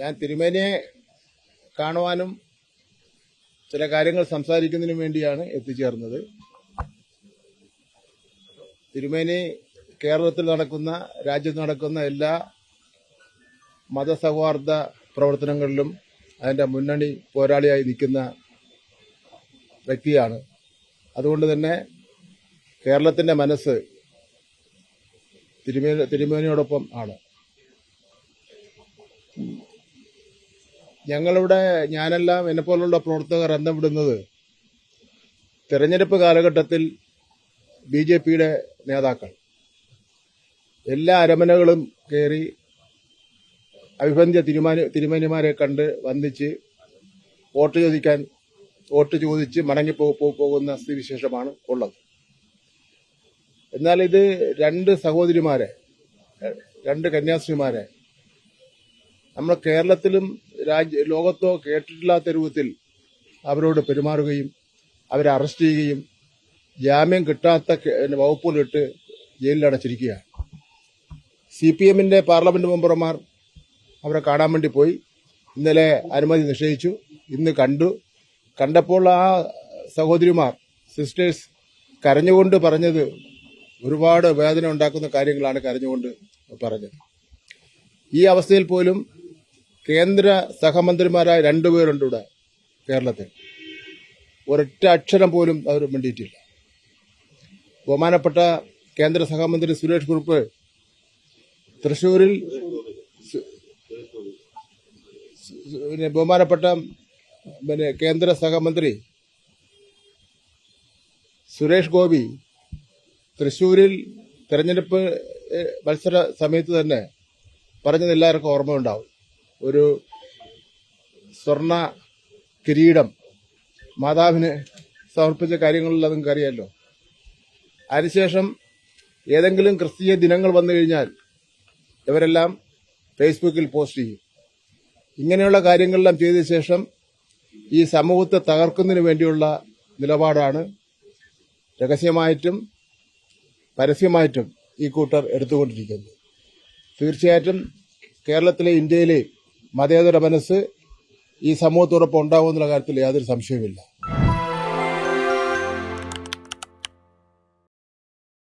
ഞാൻ തിരുമേനിയെ കാണുവാനും ചില കാര്യങ്ങൾ സംസാരിക്കുന്നതിനും വേണ്ടിയാണ് എത്തിച്ചേർന്നത്. തിരുമേനി കേരളത്തിൽ നടക്കുന്ന രാജ്യത്ത് നടക്കുന്ന എല്ലാ മതസൗഹാർദ്ദ പ്രവർത്തനങ്ങളിലും അതിന്റെ മുന്നണി പോരാളിയായി നിൽക്കുന്ന വ്യക്തിയാണ്. അതുകൊണ്ട് തന്നെ കേരളത്തിന്റെ മനസ്സ് തിരുമേനി തിരുമേനിയോടൊപ്പം ആണ്. ഞങ്ങളിവിടെ ഞാനെല്ലാം എന്നെപ്പോലുള്ള പ്രവർത്തകർ അന്തം വിടുന്നത് തെരഞ്ഞെടുപ്പ് കാലഘട്ടത്തിൽ ബി ജെ പിയുടെ നേതാക്കൾ. എല്ലാ അരമനകളും കയറി അഭിബന്ധ്യ തിരുമാന തിരുമേനിമാരെ കണ്ട് വന്ദിച്ച് വോട്ട് ചോദിക്കാൻ വോട്ട് ചോദിച്ച് മടങ്ങി പോകുന്ന സ്ഥിതിവിശേഷമാണ് ഉള്ളത്. എന്നാൽ ഇത് രണ്ട് സഹോദരിമാരെ രണ്ട് കന്യാസ്ത്രീമാരെ നമ്മുടെ കേരളത്തിലും രാജ്യ ലോകത്തോ കേട്ടിട്ടില്ലാത്ത രൂപത്തിൽ അവരോട് പെരുമാറുകയും അവരെ അറസ്റ്റ് ചെയ്യുകയും ജാമ്യം കിട്ടാത്ത വകുപ്പുകളിട്ട് ജയിലിലടച്ചിരിക്കുകയാണ് സി പി എമ്മിന്റെ പാർലമെന്റ് മെമ്പർമാർ അവരെ കാണാൻ വേണ്ടി പോയി. ഇന്നലെ അനുമതി നിഷേധിച്ചു. ഇന്ന് കണ്ടു. കണ്ടപ്പോൾ ആ സഹോദരിമാർ സിസ്റ്റേഴ്സ് കരഞ്ഞുകൊണ്ട് പറഞ്ഞത് ഒരുപാട് വേദന ഉണ്ടാക്കുന്ന കാര്യങ്ങളാണ് കരഞ്ഞുകൊണ്ട് പറഞ്ഞത്. ഈ അവസ്ഥയിൽ പോലും കേന്ദ്ര സഹമന്ത്രിമാരായ രണ്ടുപേരുണ്ട് ഇവിടെ കേരളത്തിൽ. ഒരൊറ്റ അക്ഷരം പോലും അവർ മിണ്ടിയിട്ടില്ല. ബഹുമാനപ്പെട്ട കേന്ദ്ര സഹമന്ത്രി സുരേഷ് കുറുപ്പ് തൃശൂരിൽ പിന്നെ ബഹുമാനപ്പെട്ട പിന്നെ കേന്ദ്ര സഹമന്ത്രി സുരേഷ് ഗോപി തൃശൂരിൽ തെരഞ്ഞെടുപ്പ് മത്സര സമയത്ത് തന്നെ പറഞ്ഞത് എല്ലാവർക്കും ഓർമ്മയുണ്ടാവും. ഒരു സ്വർണ കിരീടം മാതാവിന് സമർപ്പിച്ച കാര്യങ്ങളിൽ അതും അറിയാമല്ലോ അതിനുശേഷം ഏതെങ്കിലും ക്രിസ്തീയ ദിനങ്ങൾ വന്നു കഴിഞ്ഞാൽ ഇവരെല്ലാം ഫേസ്ബുക്കിൽ പോസ്റ്റ് ചെയ്യും. ഇങ്ങനെയുള്ള കാര്യങ്ങളെല്ലാം ചെയ്ത ശേഷം ഈ സമൂഹത്തെ തകർക്കുന്നതിന് വേണ്ടിയുള്ള നിലപാടാണ് രഹസ്യമായിട്ടും പരസ്യമായിട്ടും ഈ കൂട്ടർ എടുത്തുകൊണ്ടിരിക്കുന്നത്. തീർച്ചയായിട്ടും കേരളത്തിലെ ഇന്ത്യയിലെ മതേതര മനസ്സ് ഈ സമൂഹത്തോടൊപ്പം ഉണ്ടാകുമെന്നുള്ള കാര്യത്തിൽ യാതൊരു സംശയവുമില്ല.